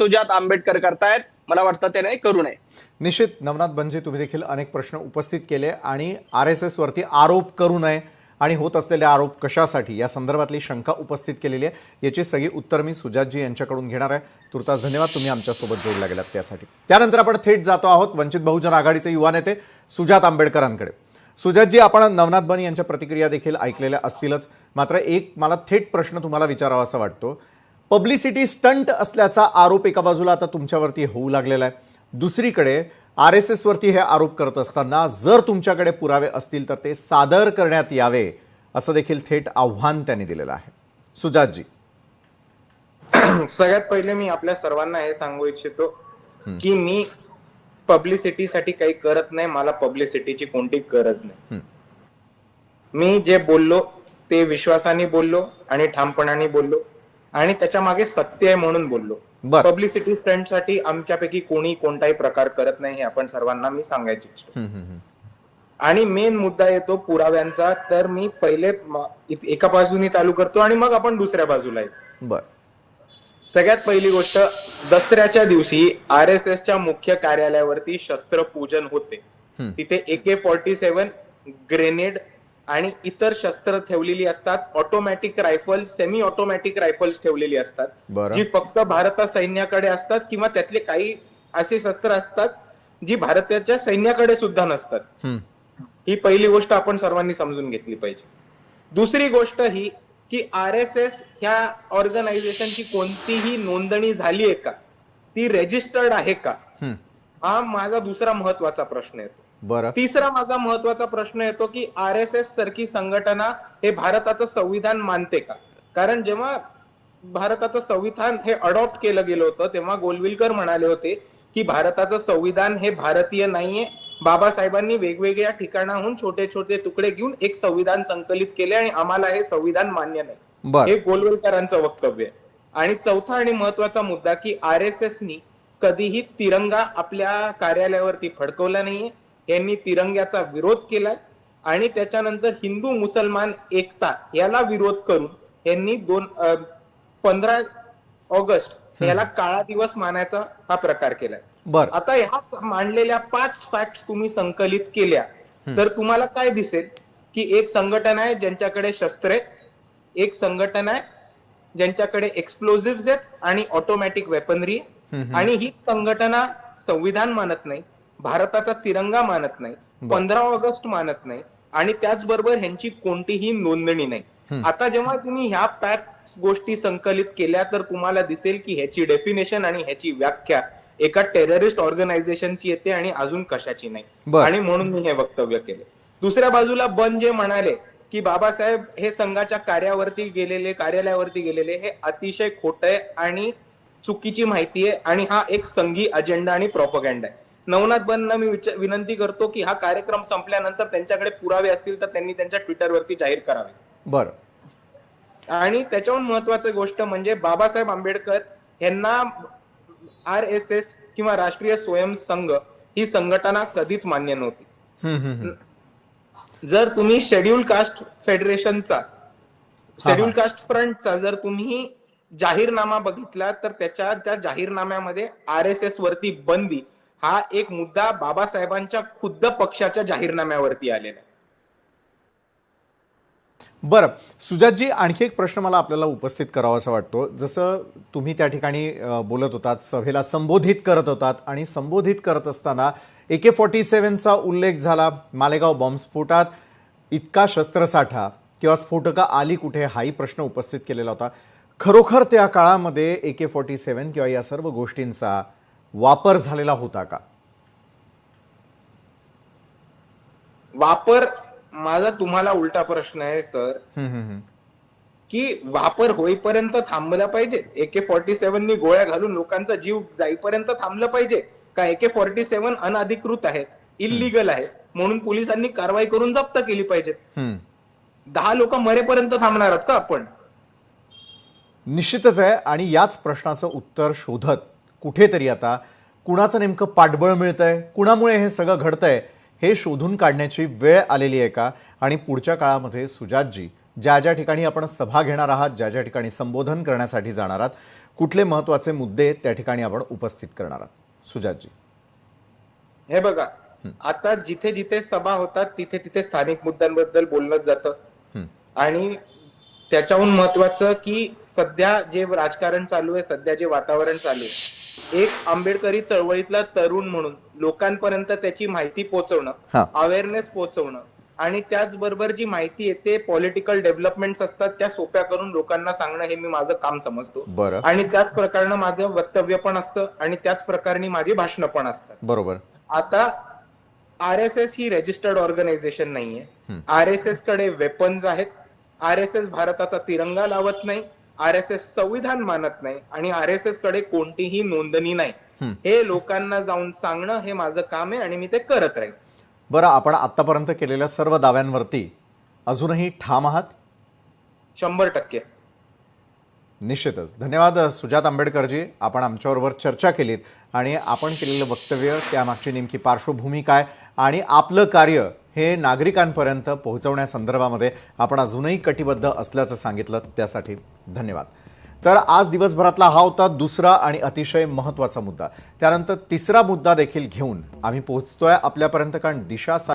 सुजात आंबेडकर करतायत. मला वाटतं ते नाही करू नये. निश्चित नवनाथ बनजी तुम्ही देखील अनेक प्रश्न उपस्थित केले आणि आर एस एसवरती आरोप करू नये आणि होत असलेले आरोप कशासाठी या संदर्भातली शंका उपस्थित केलेली आहे. याची सगळी उत्तर मी सुजातजी यांच्याकडून घेणार आहे. तुर्तास धन्यवाद तुम्ही आमच्यासोबत जोडल्या गेलात त्यासाठी. त्यानंतर आपण थेट जातो आहोत वंचित बहुजन आघाडीचे युवा नेते सुजात आंबेडकरांकडे. सुजातजी आपण नवनाथ बन यांच्या प्रतिक्रिया देखील ऐकलेल्या असतीलच. मात्र एक मला थेट प्रश्न तुम्हाला विचारावा असा वाटतो. पब्लिसिटी स्टंट असल्याचा आरोप एका बाजूला आता तुमच्यावरती होऊ लागलेला आहे. दुसरीकडे आर एस एसवरती हे आरोप करत असताना जर तुमच्याकडे पुरावे असतील तर ते सादर करण्यात यावे असं देखील थेट आव्हान त्यांनी दिलेलं आहे. सुजातजी. सगळ्यात पहिले मी आपल्या सर्वांना हे सांगू इच्छितो की मी पब्लिसिटीसाठी काही करत नाही मला पब्लिसिटीची कोणती गरज नाही. मी जे बोललो ते विश्वासाने बोललो आणि ठामपणाने बोललो. आणि त्याच्यामागे सत्य आहे म्हणून बोललो. पब्लिसिटी स्टंटसाठी आमच्यापैकी कोणी कोणताही प्रकार करत नाही हे आपण सर्वांना मी सांगायची इच्छितो. आणि मेन मुद्दा येतो पुराव्यांचा तर मी पहिले एका बाजूनी चालू करतो आणि मग आपण दुसऱ्या बाजूला येतो. बर. सगळ्यात पहिली गोष्ट दसऱ्याच्या दिवशी आर एस एसच्या मुख्य कार्यालयावरती शस्त्रपूजन होते. तिथे A K forty seven grenade आणि इतर शस्त्र ठेवलेली असतात. Automatic rifle semi automatic rifles ठेवलेली असतात. जी फक्त भारत सैन्याकडे असतात किंवा त्यातले काही असे शस्त्र असतात जी भारताच्या सैन्याकडे सुद्धा नसतात. ही पहिली गोष्ट आपण सर्वांनी समजून घेतली पाहिजे. दुसरी गोष्ट ही की आर एस एस ह्या ऑर्गनायझेशनची कोणतीही नोंदणी झाली आहे का? ती रेजिस्टर्ड आहे का. हा माझा दुसरा महत्त्वाचा प्रश्न येतो बरं. तिसरा माझा महत्त्वाचा प्रश्न येतो की आर एस एस सारखी संघटना हे भारताचं संविधान मानते का? कारण जेव्हा भारताचं संविधान हे अडॉप्ट केलं गेलं होतं तेव्हा गोलविलकर म्हणाले होते की भारताचं संविधान हे भारतीय नाहीये. बाबासाहेबांनी वेगवेगळ्या ठिकाणाहून छोटे छोटे तुकडे घेऊन एक संविधान संकलित केले आणि आम्हाला हे संविधान मान्य नाही. हे गोलवलकरांचं वक्तव्य आहे. आणि चौथा आणि महत्त्वाचा मुद्दा की आर एस एसनी कधीही तिरंगा आपल्या कार्यालयावरती फडकवला नाहीये. यांनी तिरंग्याचा विरोध केलाय आणि त्याच्यानंतर हिंदू मुसलमान एकता याला विरोध करून यांनी दोन पंधरा ऑगस्ट याला काळा दिवस मानायचा हा प्रकार केलाय. बर. आता ह्या मांडलेल्या पाच फॅक्ट तुम्ही संकलित केल्या तर तुम्हाला काय दिसेल? की एक संघटना आहे ज्यांच्याकडे शस्त्रे एक संघटना आहे ज्यांच्याकडे एक्सप्लोजिव्ह आहेत आणि ऑटोमॅटिक वेपनरी आणि ही संघटना संविधान मानत नाही. भारताचा तिरंगा मानत नाही पंधरा ऑगस्ट मानत नाही आणि त्याचबरोबर ह्यांची कोणतीही नोंदणी नाही. आता जेव्हा तुम्ही ह्या पॅक गोष्टी संकलित केल्या तर तुम्हाला दिसेल की ह्याची डेफिनेशन आणि ह्याची व्याख्या एका टेररिस्ट ऑर्गनायझेशनची येते आणि अजून कशाची नाही. आणि म्हणून मी हे वक्तव्य केले. दुसऱ्या बाजूला बन जे म्हणाले की बाबासाहेब हे संघाच्या कार्यावरती गेलेले कार्यालयावरती गेलेले हे अतिशय खोट आहे आणि चुकीची माहिती आहे आणि हा एक संघी अजेंडा आणि प्रॉपगँडा आहे. नवनाथ बनना मी विनंती करतो की हा कार्यक्रम संपल्यानंतर त्यांच्याकडे पुरावे असतील तर त्यांनी त्यांच्या ट्विटरवरती जाहीर करावे बर आणि त्याच्याहून महत्वाची गोष्ट म्हणजे बाबासाहेब आंबेडकर यांना आर एस एस किंवा राष्ट्रीय स्वयंसंघ ही संघटना कधीच मान्य नव्हती. जर तुम्ही शेड्यूल कास्ट फेडरेशनचा शेड्यूल. कास्ट फ्रंटचा जर तुम्ही जाहीरनामा बघितला तर त्याच्या त्या जाहीरनाम्यामध्ये आर एस एस वरती बंदी हा एक मुद्दा बाबासाहेबांच्या खुद्द पक्षाच्या जाहीरनाम्यावरती आलेला बरं सुजातजी आणखी एक प्रश्न मला आपल्याला उपस्थित करावासा वाटतो. जसं तुम्ही त्या ठिकाणी बोलत होतात सभेला संबोधित करत होतात आणि संबोधित करत असताना ए के फॉर्टी सेव्हनचा उल्लेख झाला मालेगाव बॉम्बस्फोटात इतका शस्त्रसाठा किंवा स्फोटका आली कुठे हाही प्रश्न उपस्थित केलेला होता. खरोखर त्या काळामध्ये ए के फॉर्टी सेव्हन किंवा या सर्व गोष्टींचा वापर झालेला होता का? वापर माझा तुम्हाला उलटा प्रश्न आहे सर. की वापर होईपर्यंत थांबला पाहिजे? एके फॉर्टी सेव्हननी गोळ्या घालून लोकांचा जीव जाईपर्यंत थांबलं पाहिजे? का एके फॉर्टी सेव्हन अनधिकृत आहे इलिगल आहे म्हणून पोलिसांनी कारवाई करून जप्त केली पाहिजे. दहा लोक मरेपर्यंत थांबणार आहात का आपण? निश्चितच आहे आणि याच प्रश्नाचं उत्तर शोधत कुठेतरी आता कुणाचं नेमकं पाठबळ मिळतंय कुणामुळे हे सगळं घडतंय हे शोधून काढण्याची वेळ आलेली आहे का? आणि पुढच्या काळामध्ये सुजातजी ज्या ज्या ठिकाणी आपण सभा घेणार आहात ज्या ज्या ठिकाणी संबोधन करण्यासाठी जाणार आहात कुठले महत्त्वाचे मुद्दे त्या ठिकाणी आपण उपस्थित करणार आहात? सुजातजी. हे बघा आता जिथे जिथे सभा होतात तिथे तिथे स्थानिक मुद्द्यांबद्दल बोललं जातं. आणि त्याच्याहून महत्वाचं की सध्या जे राजकारण चालू आहे सध्या जे वातावरण चालू आहे एक आंबेडकरी चळवळीतला तरुण म्हणून लोकांपर्यंत त्याची माहिती. पोहोचवणं अवेअरनेस पोहोचवणं आणि त्याचबरोबर जी माहिती येते पॉलिटिकल डेव्हलपमेंट असतात त्या सोप्या करून लोकांना सांगणं हे मी माझं काम समजतो. बरं. आणि त्याच प्रकारनं माझं वक्तव्य पण असतं आणि त्याच प्रकारने माझी भाषणं पण असतात. बरोबर. आता आर एस एस ही रेजिस्टर्ड ऑर्गनायझेशन नाहीये. आर एस एसकडे वेपन्स आहेत. आर एस एस भारताचा तिरंगा लावत नाही. आर एस एस संविधान मानत नाही आणि आर एस एसकडे कोणतीही नोंदणी नाही. हे लोकांना जाऊन सांगणं हे माझं काम आहे आणि मी ते करत राहील बरं आपण आत्तापर्यंत केलेल्या सर्व दाव्यांवरती अजूनही ठाम आहात? शंभर टक्के. निश्चितच. धन्यवाद सुजात आंबेडकरजी. आपण आमच्याबरोबर चर्चा केलीत आणि आपण केलेलं वक्तव्य त्यामागची नेमकी पार्श्वभूमी काय आणि आपलं कार्य हे नागरिकांपर्यंत पोहोचवण्यासंदर्भामध्ये आपण अजूनही कटिबद्ध असल्याचं सांगितलं. त्यासाठी धन्यवाद. तर आज दिवसभरातला हा होता दुसरा आणि अतिशय महत्त्वाचा मुद्दा. त्यानंतर तिसरा मुद्दा देखील घेऊन आम्ही पोहोचतोय आपल्यापर्यंत कारण दिशा सा